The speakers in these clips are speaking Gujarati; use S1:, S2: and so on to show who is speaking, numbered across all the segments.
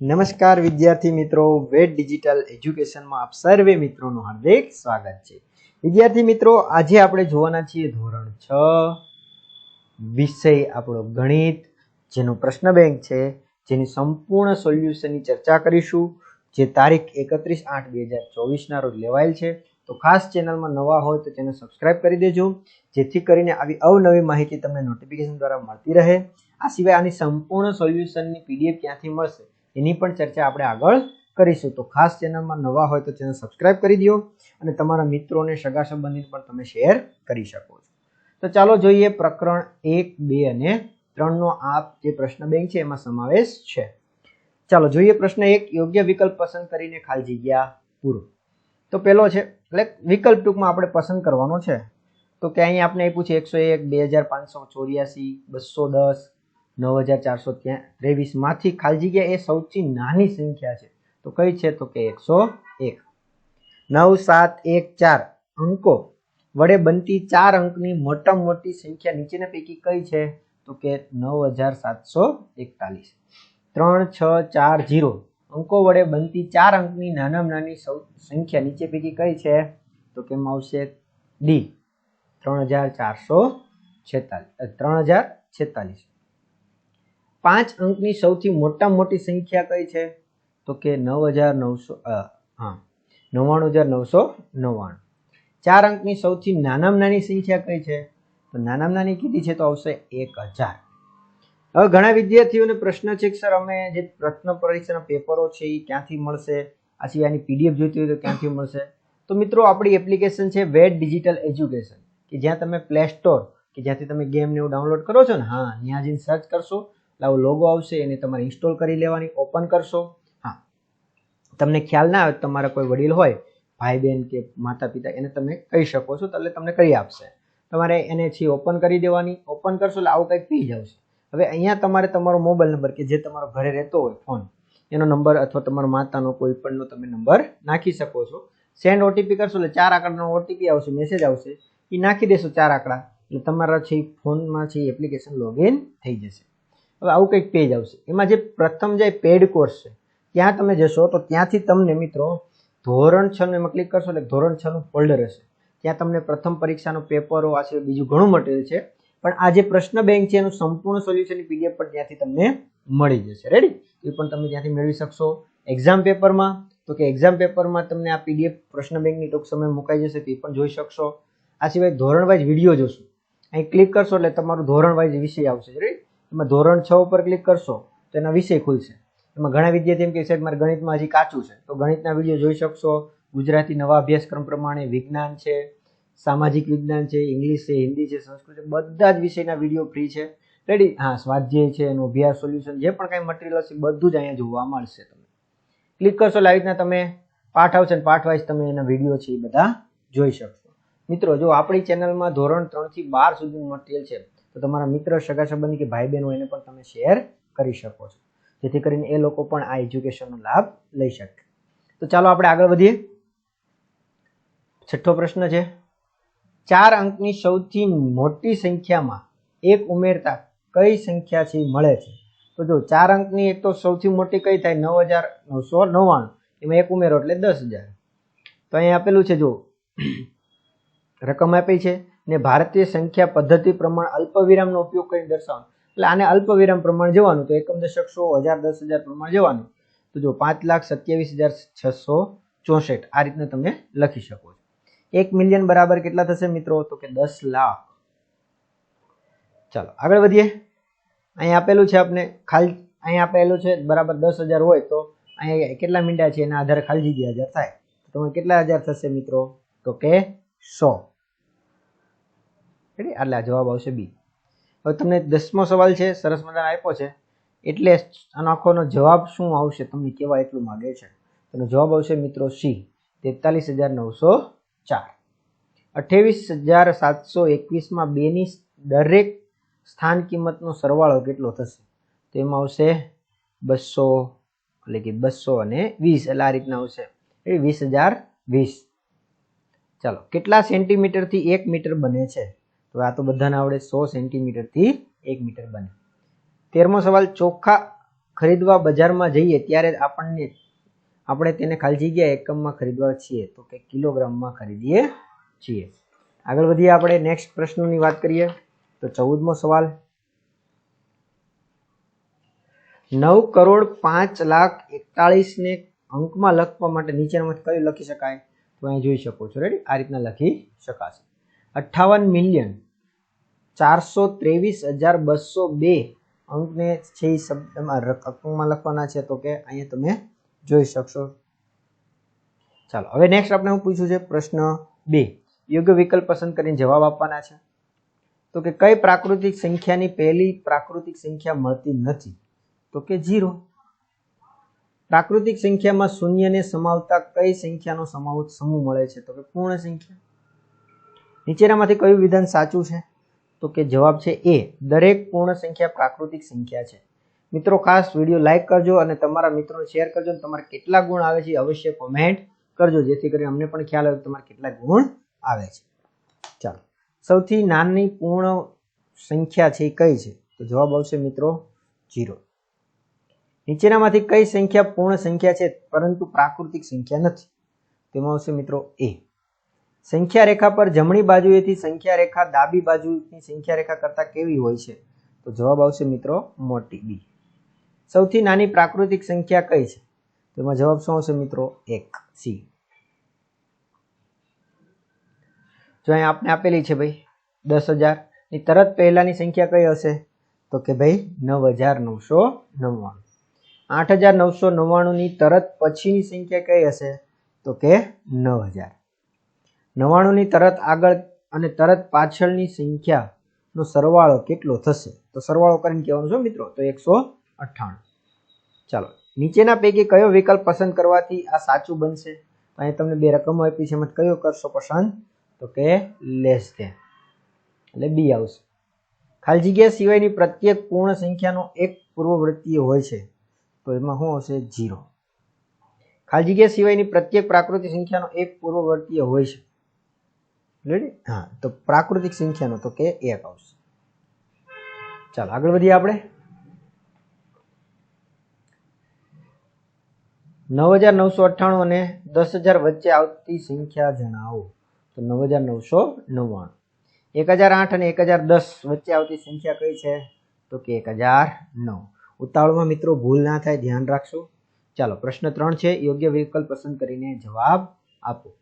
S1: નમસ્કાર વિદ્યાર્થી મિત્રો. વેટ ડિજિટલ એજ્યુકેશનમાં આપ સર્વે મિત્રોનું હાર્દિક સ્વાગત છે. વિદ્યાર્થી મિત્રો, આજે આપણે જોવાના છીએ ધોરણ છ, વિષય આપણો ગણિત, જેનું પ્રશ્ન બેંક છે. જેની સંપૂર્ણ સોલ્યુશનની ચર્ચા કરીશું, જે તારીખ એકત્રીસ આઠ બે હજાર ચોવીસના રોજ લેવાયેલ છે. તો ખાસ ચેનલમાં નવા હોય તો ચેનલ સબસ્ક્રાઇબ કરી દેજો, જેથી કરીને આવી અવનવી માહિતી તમને નોટિફિકેશન દ્વારા મળતી રહે. આ સિવાય આની સંપૂર્ણ સોલ્યુશનની પીડીએફ ક્યાંથી મળશે? એની પણ ચર્ચા આપણે આગળ કરીશું. તો ખાસ ચેનલમાં નવા હોય તો ચેનલ સબસ્ક્રાઇબ કરી દો અને તમારા મિત્રોને સગા સંબંધીને પણ તમે શેર કરી શકો છો. તો ચાલો જોઈએ પ્રકરણ એક, બે અને ત્રણનો આ જે પ્રશ્ન બેંક છે એમાં સમાવેશ છે. ચાલો જોઈએ પ્રશ્ન એક, યોગ્ય વિકલ્પ પસંદ કરીને ખાલી જગ્યા પૂરો. તો પેલો છે, એટલે વિકલ્પ ટૂંકમાં આપણે પસંદ કરવાનો છે. તો કે અહીં આપણે આપ્યું છે એકસો એક, બે હજાર પાંચસો ચોર્યાસી, બસો દસ નવ હજાર ચારસો ત્રેવીસમાંથી ખાલી જગ્યા એ સૌથી નાની સંખ્યા છે. તો કઈ છે? તો કે એકસો એક. નવ સાત એક ચાર અંકો વડે બનતી ચાર અંકની મોટામાં મોટી સંખ્યા નીચેના પૈકી કઈ છે? તો કે નવ હજાર સાતસો એકતાલીસ. ત્રણ છ ચાર જીરો અંકો વડે બનતી ચાર અંકની નાનામાં નાની સંખ્યા નીચે પૈકી કઈ છે? તો કે આવશે ડી. ત્રણ હજાર ચારસો છેતાલીસ. ત્રણ હજાર છેતાલીસ. પાંચ અંકની સૌથી મોટામાં મોટી સંખ્યા કઈ છે? તો કે નવ હજાર નવસો હા, નવ્વાણું હજાર નવસો નવ્વાણું. ચાર અંકની સૌથી નાનામાં નાની સંખ્યા કઈ છે? તો નાનામાં નાની કીધી છે તો આવશે એક હજાર. હવે ઘણા વિદ્યાર્થીઓને પ્રશ્ન છે કે સર, અમે જે પ્રશ્ન પરીક્ષાના પેપરો છે એ ક્યાંથી મળશે? આ સિવાયની પીડીએફ જોઈતી હોય તો ક્યાંથી મળશે? તો મિત્રો, આપણી એપ્લિકેશન છે વેટ ડિજિટલ એજ્યુકેશન, કે જ્યાં તમે પ્લે સ્ટોર, કે જ્યાંથી તમે ગેમ ને એવું ડાઉનલોડ કરો છો ને, હા ત્યાં જઈને સર્ચ કરશો આવો લોગો આવશે, એને તમારે ઇન્સ્ટોલ કરી લેવાની ઓપન કરશો. હા. તમને ખ્યાલ ના આવે, તમારા કોઈ વડીલ હોય ભાઈ બહેન કે માતા પિતા એને તમે કહી શકો છો, એટલે તમને કરી આપશે. તમારે એને છે ઓપન કરી દેવાની ઓપન કરશો એટલે આવું કંઈક થઈ આવશે હવે અહીંયા તમારે તમારો મોબાઈલ નંબર કે જે તમારો ઘરે રહેતો હોય ફોન એનો નંબર અથવા તમારા માતાનો કોઈ પણનો તમે નંબર નાખી શકો છો. સેન્ડ ઓટીપી કરશો એટલે ચાર આંકડાનો ઓટીપી આવશે મેસેજ આવશે. એ નાખી દેશો ચાર આંકડા, એટલે તમારા છે ફોનમાં છે એપ્લિકેશન લોગિન થઈ જશે. હવે આવું કંઈક પેજ આવશે. એમાં જે પ્રથમ જે પેડ કોર્સ છે, ત્યાં તમે જશો તો ત્યાંથી તમને મિત્રો ધોરણ છ એમાં ક્લિક કરશો એટલે ધોરણ છ નું ફોલ્ડર હશે. ત્યાં તમને પ્રથમ પરીક્ષાનો પેપરો આ છે, બીજું ઘણું મટીરિયલ છે. પણ આ જે પ્રશ્ન બેંક છે, એનું સંપૂર્ણ સોલ્યુશનની પીડીએફ પણ ત્યાંથી તમને મળી જશે. રેડી એ પણ તમે ત્યાંથી મેળવી શકશો. એક્ઝામ પેપરમાં તો કે એક્ઝામ પેપરમાં તમને આ પીડીએફ પ્રશ્ન બેંકની ટૂંક સમય મુકાઈ જશે, તે પણ જોઈ શકશો. આ સિવાય ધોરણ વાઇઝ વીડિયો જોશો. અહીં ક્લિક કરશો એટલે તમારું ધોરણ વાઇઝ વિષય આવશે. રાઈટ એમાં ધોરણ છ ઉપર ક્લિક કરશો તો એના વિષય ખુલશે. એમાં ઘણા વિદ્યાર્થી એમ કે સાહેબ મારે ગણિતમાં હજી કાચું છે. તો ગણિતના વીડિયો જોઈ શકશો. ગુજરાતી નવા અભ્યાસક્રમ પ્રમાણે વિજ્ઞાન છે, સામાજિક વિજ્ઞાન છે, ઇંગ્લિશ છે, હિન્દી છે, સંસ્કૃત છે, બધા જ વિષયના વીડિયો ફ્રી છે. રેડી હા, સ્વાધ્યાય છે, એનું અભ્યાસ સોલ્યુશન જે પણ કાંઈ મટીરિયલ હશે, બધું જ અહીંયા જોવા મળશે તમને. ક્લિક કરશો એટલે રીતના તમે પાઠ આવશે અને પાઠ વાઇઝ તમે એના વીડિયો છે એ બધા જોઈ શકશો. મિત્રો, જો આપણી ચેનલમાં ધોરણ ત્રણથી બાર સુધીનું મટીરિયલ છે તો તમારા મિત્ર, સગા સંબંધી કે ભાઈ બહેનો એને પણ તમે શેર કરી શકો છો. જેથી કરીને એ લોકો પણ આ એજ્યુકેશનનો લાભ લઈ શકે. તો ચાલો આપણે આગળ વધીએ. છઠ્ઠો પ્રશ્ન છે. ચાર અંકની સૌથી મોટી સંખ્યામાં એક ઉમેરતા કઈ સંખ્યા છે મળે છે? તો જો ચાર અંકની એક તો સૌથી મોટી કઈ થાય? નવ હજાર નવસો નવ્વાણું. એમાં એક ઉમેરો એટલે દસ હજાર. તો અહીંયા આપેલું છે, જો. રકમ આપી છે. ને ભારતીય સંખ્યા પદ્ધતિ પ્રમાણ અલ્પવિરામનો ઉપયોગ કરીને દર્શાવવાનો. એટલે આને અલ્પવિરામ પ્રમાણ જવાનું, તો એકમ દશક સો, હજાર, દસ હજાર પ્રમાણ જવાનું. તો જો પાંચ લાખ સત્યાવીસ હજાર છસો ચોસઠ, આ રીતના તમે લખી શકો છો. એક મિલિયન બરાબર કેટલા થશે મિત્રો? તો કે દસ લાખ. ચાલો, આગળ વધીએ. અહીંયા આપેલું છે આપને ખાલી અહીંયા આપેલું છે બરાબર દસ હજાર હોય તો અહીંયા કેટલા મીંડા છે? એના આધારે ખાલી જગ્યા હજાર થાય. તો તમે કેટલા હજાર થશે મિત્રો? તો કે સો. એટલે આ જવાબ આવશે બી. હવે તમને દસમો સવાલ છે, સરસ મજાનો આપ્યો છે. એટલે આનો આખોનો જવાબ શું આવશે? તમને કેવા એટલું માગે છે. તેનો જવાબ આવશે મિત્રો સી, તેતાલીસ હજાર નવસો ચાર. અઠ્યાવીસ હજાર સાતસો એકવીસમાં બેની દરેક સ્થાન કિંમતનો સરવાળો કેટલો થશે? તો એમાં આવશે બસો, એટલે કે બસો અને વીસ. એટલે આ રીતના આવશે. એ વીસ હજાર વીસ. ચાલો, કેટલા સેન્ટીમીટરથી એક મીટર બને છે? તો આ તો બધાને આવડે સો સેન્ટીમીટરથી એક મીટર બને. તેરમો સવાલ ચોખ્ખા ખરીદવા બજારમાં જઈએ ત્યારે આપણને, આપણે તેને ખાલી જગ્યા એકમમાં ખરીદવા છીએ તો કે કિલોગ્રામમાં ખરીદીએ છીએ. આગળ વધીએ આપણે નેક્સ્ટ પ્રશ્નની વાત કરીએ તો ચૌદમો સવાલ. નવ કરોડ પાંચ લાખ એકતાળીસને અંકમાં લખવા માટે નીચેનામાંથી કયું લખી શકાય? તો અહીં જોઈ શકો છો. રેડી આ રીતના લખી શકાશે. અઠ્ઠાવન મિલિયન ચારસો ત્રેવીસ હજાર બસો બે અંકને છે એ શબ્દમાં અંકમાં લખવાના છે, તો કે અહીંયા તમે જોઈ શકશો. ચાલો, હવે નેક્સ્ટ આપણે હું પૂછ્યું છે પ્રશ્ન બે. યોગ્ય વિકલ્પ પસંદ કરીને જવાબ આપવાના છે. તો કે કઈ પ્રાકૃતિક સંખ્યાની પહેલી પ્રાકૃતિક સંખ્યા મળતી નથી? તો કે જીરો પ્રાકૃતિક સંખ્યામાં શૂન્યને સમાવતા કઈ સંખ્યાનો સમાવ સમૂહ મળે છે? તો કે પૂર્ણ સંખ્યા. નીચેનામાંથી કયું વિધાન સાચું છે? તો કે જવાબ છે એ. દરેક પૂર્ણ સંખ્યા પ્રાકૃતિક સંખ્યા છે. મિત્રો, ખાસ વીડિયો લાઇક કરજો અને તમારા મિત્રોને શેર કરજો અને તમારે કેટલા ગુણ આવે છે અવશ્ય કોમેન્ટ કરજો, જેથી કરીને અમને પણ ખ્યાલ આવે તમારે કેટલા ગુણ આવે છે. ચાલો. સૌથી નાની પૂર્ણ સંખ્યા છે કઈ છે? તો જવાબ આવશે મિત્રો જીરો નીચેનામાંથી કઈ સંખ્યા પૂર્ણ સંખ્યા છે? પરંતુ પ્રાકૃતિક સંખ્યા નથી. તેમાં આવશે મિત્રો એ. સંખ્યા રેખા પર જમણી બાજુએથી સંખ્યા રેખા ડાબી બાજુની સંખ્યા રેખા કરતાં કેવી હોય છે? તો જવાબ આવશે મિત્રો મોટી બી. સૌથી નાની પ્રાકૃતિક સંખ્યા કઈ છે? તેમાં જવાબ શું આવશે મિત્રો? એક સી. જો અહીં આપને આપેલી છે ભાઈ, દસ હજારની તરત પહેલાની સંખ્યા કઈ હશે? તો કે ભાઈ, નવ હજાર નવસો નવ્વાણું. આઠ હજાર નવસો નવ્વાણુંની તરત પછીની સંખ્યા કઈ હશે? તો કે નવ હજાર. નવ્વાણુંની તરત આગળ અને તરત પાછળની સંખ્યાનો સરવાળો કેટલો થશે? તો સરવાળો કરીને કહેવાનું છે મિત્રો, તો એકસો અઠ્ઠાણું. ચાલો, નીચેના પૈકી કયો વિકલ્પ પસંદ કરવાથી આ સાચું બનશે? અહીં તમને બે રકમો આપી છે, એમાં કયો કરશો પસંદ? તો કે લેસ ધેન એટલે બી આવશે. ખાલી જગ્યા સિવાયની પ્રત્યેક પૂર્ણ સંખ્યાનો એક પૂર્વવૃત્તીય હોય છે, તો એમાં શું આવશે? જીરો ખાલી જગ્યા સિવાયની પ્રત્યેક પ્રાકૃતિક સંખ્યાનો એક પૂર્વવર્તીય હોય છે. રેડી હા, તો પ્રાકૃતિક સંખ્યાનો તો કે એક આવશે. ચાલો, આગળ વધીએ આપણે. નવ હજાર નવસો અઠ્ઠાણું અને દસ હજાર વચ્ચે આવતી સંખ્યા જણાવો. તો નવ હજાર નવસો નવ્વાણું. એક હજાર આઠ અને એક હજાર દસ વચ્ચે આવતી સંખ્યા કઈ છે? તો કે એક હજાર નવ. ઉતાવળમાં મિત્રો, ભૂલ ના થાય, ધ્યાન રાખશો. ચાલો, પ્રશ્ન ત્રણ છે. યોગ્ય વિકલ્પ પસંદ કરીને જવાબ આપો.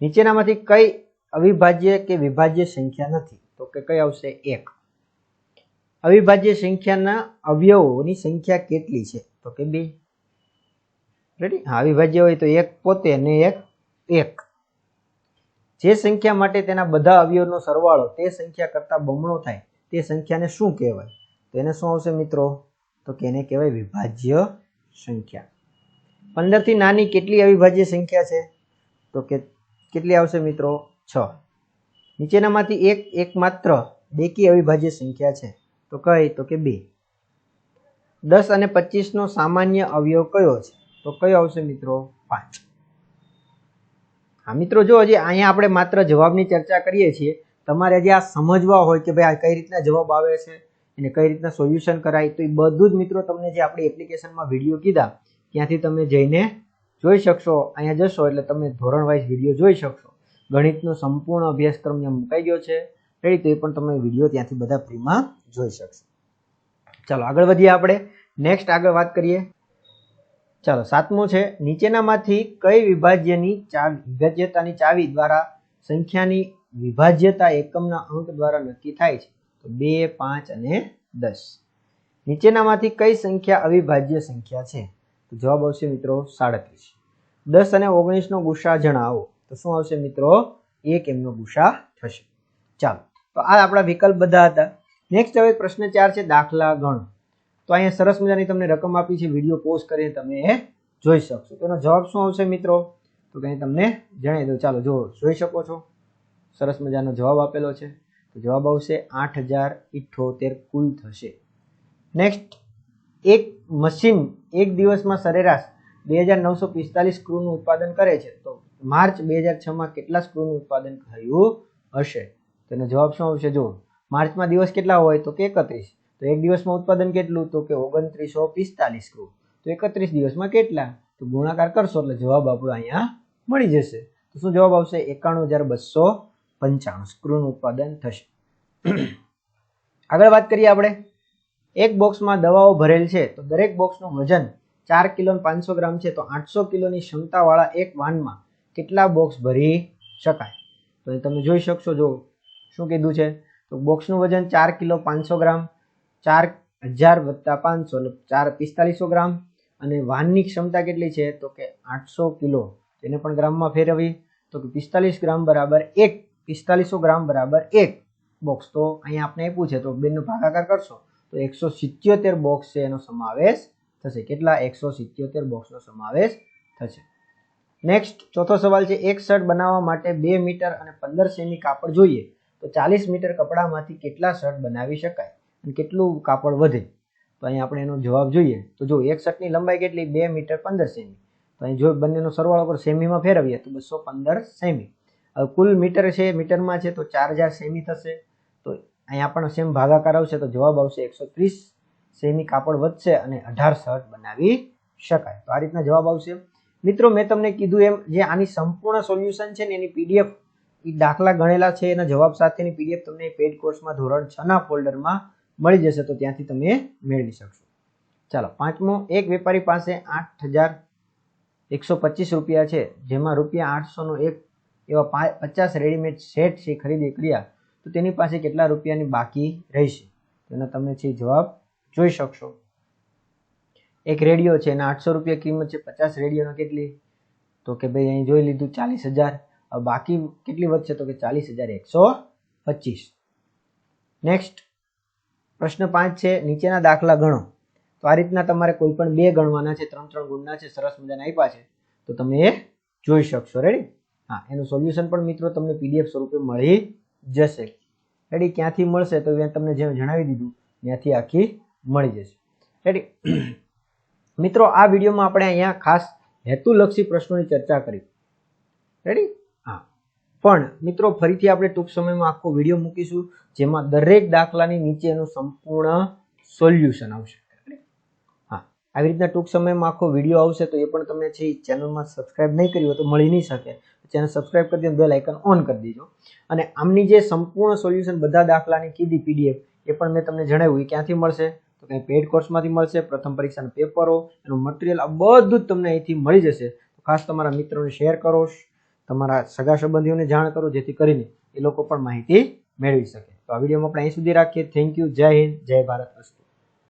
S1: નીચેનામાંથી કઈ અવિભાજ્ય કે વિભાજ્ય સંખ્યા નથી. તો કે કઈ આવશે? એક. અવિભાજ્ય સંખ્યાના અવયવોની સંખ્યા કેટલી છે? તો કે બે. રેડી હા, અવિભાજ્ય હોય તો એક પોતે ને એક એક. જે સંખ્યા માટે તેના બધા અવયવનો સરવાળો તે સંખ્યા કરતાં બમણો થાય, તે સંખ્યાને શું કહેવાય? તો એને શું આવશે મિત્રો? તો કે એને કહેવાય વિભાજ્ય સંખ્યા. પંદરથી નાની કેટલી અવિભાજ્ય સંખ્યા છે? તો કે કેટલી આવશે મિત્રો? છ. નીચેનામાંથી એક એકમાત્ર બેકી અવિભાજ્ય સંખ્યા છે. તો કઈ? તો કે બે. દસ અને પચીસનો સામાન્ય અવયવ કયો છે? તો કયો આવશે મિત્રો? પાંચ. હા, મિત્રો, જો હજી અહીંયા આપણે માત્ર જવાબની ચર્ચા કરીએ છીએ, તમારે હજી આ સમજવા હોય કે ભાઈ આ કઈ રીતના જવાબ આવે છે, એને કઈ રીતના સોલ્યુશન કરાય, તો એ બધું જ મિત્રો તમને જે આપણી એપ્લિકેશનમાં વીડિયો કીધા, ત્યાંથી તમે જઈને જોઈ શકશો. અહીંયા જશો એટલે તમે ધોરણ વાઇઝ વીડિયો જોઈ શકશો. ગણિતનો સંપૂર્ણ અભ્યાસક્રમ ત્યાં મુકાઈ ગયો છે. રેડી તો એ પણ તમે વીડિયો ત્યાંથી બધા ફ્રીમાં જોઈ શકશો. ચાલો, આગળ વધીએ આપણે. નેક્સ્ટ આગળ વાત કરીએ. ચાલો, સાતમું છે, નીચેનામાંથી કઈ વિભાજ્યની ચાવી, વિભાજ્યતાની ચાવી દ્વારા સંખ્યાની વિભાજ્યતા એકમના અંક દ્વારા નક્કી થાય છે? તો બે, પાંચ અને દસ. નીચેનામાંથી કઈ સંખ્યા અવિભાજ્ય સંખ્યા છે? તો જવાબ આવશે મિત્રો સાડત્રીસ. દસ અને ઓગણીસનો ગુસ્સા જણાવો. તો શું આવશે મિત્રો? એક એમનો ગુસા થશે. ચાલો, તો આ આપણા વિકલ્પ બધા હતા. નેક્સ્ટ હવે પ્રશ્ન ચાર છે દાખલા ગણ. તો અહીંયા સરસ મજાની તમને રકમ આપી છે, વીડિયો પોસ્ટ કરીને તમે જોઈ શકશો. તો એનો જવાબ શું આવશે મિત્રો? તો કંઈ તમને જણાવી દઉં. ચાલો જો જોઈ શકો છો. સરસ મજાનો જવાબ આપેલો છે. તો જવાબ આવશે આઠ હજાર ઇઠ્ઠોતેર કુલ થશે. નેક્સ્ટ એક મશીન એક દિવસમાં સરેરાશ બે હજાર નવસો પિસ્તાલીસ ક્રૂનું ઉત્પાદન કરે છે. તો માર્ચ બે હજાર છમાં કેટલા સ્ક્રૂનું ઉત્પાદન થયું હશે? તેનો જવાબ શું આવશે? જો માર્ચમાં દિવસ કેટલા હોય? તો કે એકત્રીસ. તો એક દિવસમાં ઉત્પાદન કેટલું? તો કે ઓગણત્રીસો પિસ્તાલીસ સ્ક્રૂ. તો એકત્રીસ દિવસમાં કેટલા? તો ગુણાકાર કરશો એટલે જવાબ આપણો અહીંયા મળી જશે. તો શું જવાબ આવશે? એકાણું હજાર બસો પંચાણું સ્ક્રૂનું ઉત્પાદન થશે. આગળ વાત કરીએ આપણે. એક બોક્સમાં દવાઓ ભરેલ છે. તો દરેક બોક્સનું વજન ચાર કિલો પાંચસો ગ્રામ છે. તો આઠસો કિલોની ક્ષમતાવાળા એક વાનમાં કેટલા બોક્સ ભરી શકાય? તો તમે જોઈ શકશો, જો શું કીધું છે? તો બોક્સનું વજન ચાર કિલો પાંચસો ગ્રામ, ચાર હજાર વત્તા પાંચસો એટલે ચાર પિસ્તાલીસો ગ્રામ, અને વાનની ક્ષમતા કેટલી છે? તો કે આઠસો કિલો. એને પણ ગ્રામમાં ફેરવી તો કે પિસ્તાલીસ ગ્રામ બરાબર એક, પિસ્તાલીસો ગ્રામ બરાબર એક બોક્સ તો અહીંયા આપણે આપ્યું છે, તો બેનો ભાગાકાર કરશો, તો એકસો સિત્યોતેર બોક્સ છે, એનો સમાવેશ થશે. કેટલા? એકસો સિત્યોતેર બોક્સનો સમાવેશ થશે. નેક્સ્ટ ચોથો સવાલ છે, એક શર્ટ બનાવવા માટે બે મીટર અને પંદર સેમી કાપડ જોઈએ. તો ચાલીસ મીટર કપડામાંથી કેટલા શર્ટ બનાવી શકાય અને કેટલું કાપડ વધે? તો અહીં આપણે એનો જવાબ જોઈએ. તો જો એક શર્ટની લંબાઈ કેટલી? બે મીટર પંદર સેમી. તો અહીં જો બંનેનો સરવાળો પર સેમીમાં ફેરવીએ તો બસો પંદર સેમી. હવે કુલ મીટર છે, મીટરમાં છે તો ચાર હજાર સેમી થશે. તો અહીંયા પણ સેમ ભાગાકાર આવશે તો જવાબ આવશે એકસો ત્રીસ સેમી કાપડ વધશે અને અઢાર શર્ટ બનાવી શકાય. તો આ રીતના જવાબ આવશે. મિત્રો, મેં તમને કીધું એમ, જે આની સંપૂર્ણ સોલ્યુશન છે ને, એની પીડીએફ દાખલા ગણેલા છે, એના જવાબ સાથેની પીડીએફ તમને પેડ કોર્સમાં ધોરણ છ ના ફોલ્ડરમાં મળી જશે, તો ત્યાંથી તમે મેળવી શકશો. ચાલો, પાંચમો, એક વેપારી પાસે આઠ હજાર એકસો પચીસ રૂપિયા છે, જેમાં રૂપિયા આઠસોનો એક એવા પચાસ રેડીમેડ સેટ છે, ખરીદી કર્યા, તો તેની પાસે કેટલા રૂપિયાની બાકી રહેશે? તેનો તમે છે જવાબ જોઈ શકશો. એક રેડિયો છે એના આઠસો રૂપિયા કિંમત છે, પચાસ રેડિયોનો કેટલી? તો કે ભાઈ અહીં જોઈ લીધું, ચાલીસ હજાર. બાકી કેટલી વધશે? તો કે ચાલીસ હજાર એકસો પચીસ. નેક્સ્ટ પ્રશ્ન પાંચ છે, નીચેના દાખલા ગણો. તો આ રીતના તમારે કોઈ પણ બે ગણવાના છે, ત્રણ ત્રણ ગુણના છે, સરસ મજાના આપ્યા છે. તો તમે એ જોઈ શકશો. રેડી હા, એનું સોલ્યુશન પણ મિત્રો તમને પીડીએફ સ્વરૂપે મળી જશે. રેડી ક્યાંથી મળશે? તો મેં તમને જેમ જણાવી દીધું, ત્યાંથી આખી મળી જશે. રેડી મિત્રો આ વિડીયોમાં આપણે અહીંયા ખાસ હેતુલક્ષી પ્રશ્નોની ચર્ચા કરી. રેડી હા. પણ મિત્રો ફરીથી આપણે ટૂંક સમયમાં આખો વીડિયો મૂકીશું જેમાં દરેક દાખલાની નીચેનું સંપૂર્ણ સોલ્યુશન આવશે. હા. આવી રીતના ટૂંક સમયમાં આખો વીડિયો આવશે તો એ પણ તમે છે ચેનલમાં સબસ્ક્રાઇબ નહીં કર્યું હોય તો મળી નહીં શકે. ચેનલ સબસ્ક્રાઇબ કરી દો બેલ આઇકન ઓન કરી દેજો. અને આમની જે સંપૂર્ણ સોલ્યુશન બધા દાખલાની કીધી પીડીએફ એ પણ મેં તમને જણાવ્યું એ ક્યાંથી મળશે? તો કંઈ પેડ કોર્સમાંથી મળશે, પ્રથમ પરીક્ષાના પેપરો એનું મટીરિયલ આ બધું જ તમને અહીંથી મળી જશે. ખાસ તમારા મિત્રોને શેર કરો, તમારા સગા સંબંધીઓને જાણ કરો, જેથી કરીને એ લોકો પણ માહિતી મેળવી શકે. તો આ વિડીયોમાં આપણે અહીં સુધી રાખીએ. થેન્ક યુ જય હિન્દ. જય ભારત.